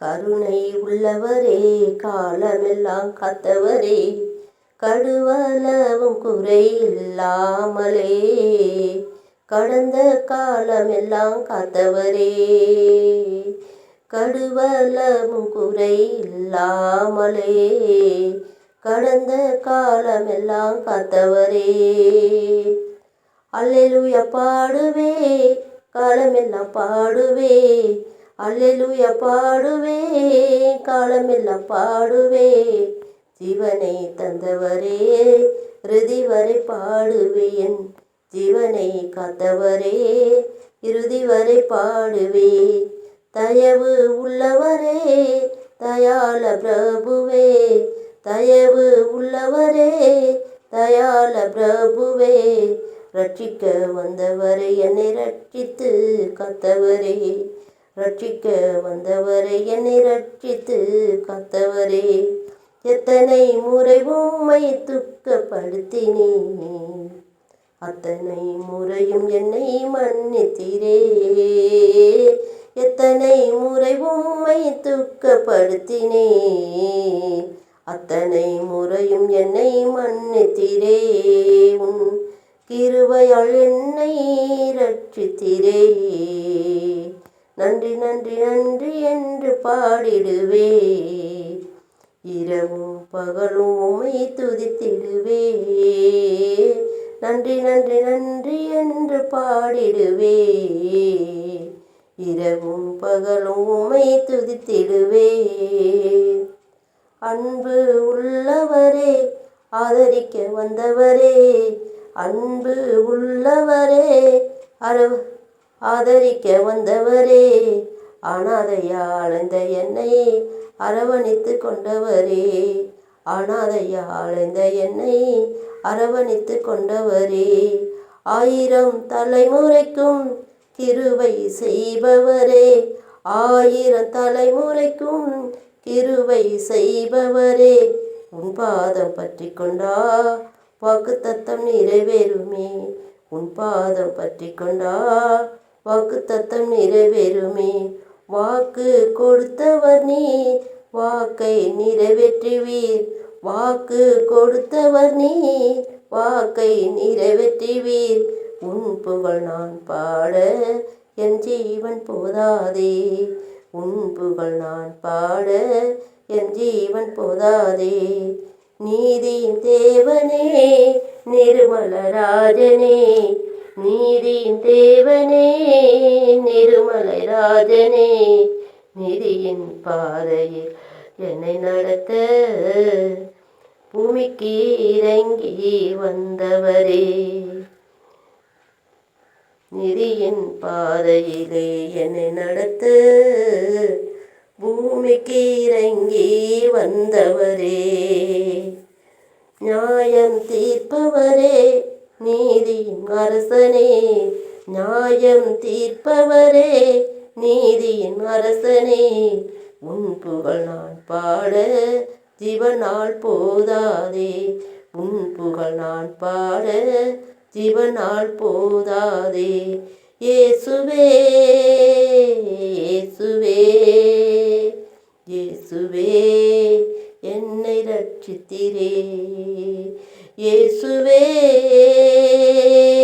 கருணை உள்ளவரே காலமெல்லாம் காத்தவரே. கடுவளவும் குறை இல்லாமலே கடந்த காலமெல்லாம் காத்தவரே. கடுவளவும் குறை இல்லாமலே கடந்த காலமெல்லாம் காத்தவரே. அல்லேலூயா பாடுவே காலமெல்லாம் பாடுவே. அல்லெலுய பாடுவே காலமெல்லாம் பாடுவே. ஜீவனை தந்தவரே இறுதி வரை பாடுவேன் ஜீவனை காத்தவரே இறுதி வரை பாடுவே. தயவு உள்ளவரே தயால பிரபுவே. தயவு உள்ளவரே தயால பிரபுவே. ரட்சிக்க வந்தவரே என்னை ரட்சித்து காத்தவரே. ரட்சிக்க வந்தவரை என்னை ரட்சித்து காத்தவரே. எத்தனை முறை உம்மை துக்கப்படுத்தினே. அத்தனை முறையும் என்னை மன்னித்தீரே. எத்தனை முறை உம்மை துக்கப்படுத்தினே. அத்தனை முறையும் என்னை மன்னித்தீரே. உன் கிருவையால் என்னை ரட்சித்திரே. நன்றி நன்றி நன்றி என்று பாடிடுவே. இரவும் பகலும் உமை துதித்திடுவே. நன்றி நன்றி நன்றி என்று பாடிடுவே. இரவும் பகலும் உமை துதித்திடுவே. அன்பு உள்ளவரே ஆதரிக்க வந்தவரே. அன்பு உள்ளவரே அரவ ஆதரிக்க வந்தவரே. அனாதையா அலைந்த என்னை அரவணைத்து கொண்டவரே. அனாதையா அலைந்த என்னை அரவணைத்து கொண்டவரே. ஆயிரம் தலைமுறைக்கும் கிருவை செய்பவரே. ஆயிரம் தலைமுறைக்கும் கிருவை செய்பவரே. உன் பாதம் பற்றி கொண்டா வாக்கு தத்தம் நிறைவேறுமே. உன் பாதம் பற்றி கொண்டா வாக்கு தத்தம் நிறைவேறுமே. வாக்கு கொடுத்தவர் நீர் வாக்கை நிறைவேற்றுவீர். வாக்கு கொடுத்தவர் நீர் வாக்கை நிறைவேற்றுவீர். உன் புகழ் நான் பாட என் ஜீவன் போதாதே. உன் புகழ் நான் பாட என் ஜீவன் போதாதே. நீதியின் தேவனே நிர்மலராஜனே நீதியின் தேவனே நிருமலை ராஜனே நிதியின் பாதையில் என்னை நடத்த. பூமிக்கு இறங்கி வந்தவரே நிதியின் பாதையிலே என்னை நடத்த. பூமிக்கு இறங்கி வந்தவரே நியாயம் தீர்ப்பவரே நீதியின் அரசனே நியாயம் தீர்ப்பவரே நீதியின் அரசனே. உன் புகழ் நான் பாட ஜீவனால் போதாதே. உன் புகழ் நான் பாட ஜீவனால் போதாதே. இயேசுவே இயேசுவே. இயேசுவே என்னை ரட்சித்திரே இயேசுவே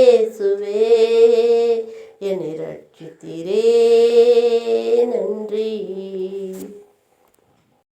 இயேசுவே என்னை ரட்சித்திரே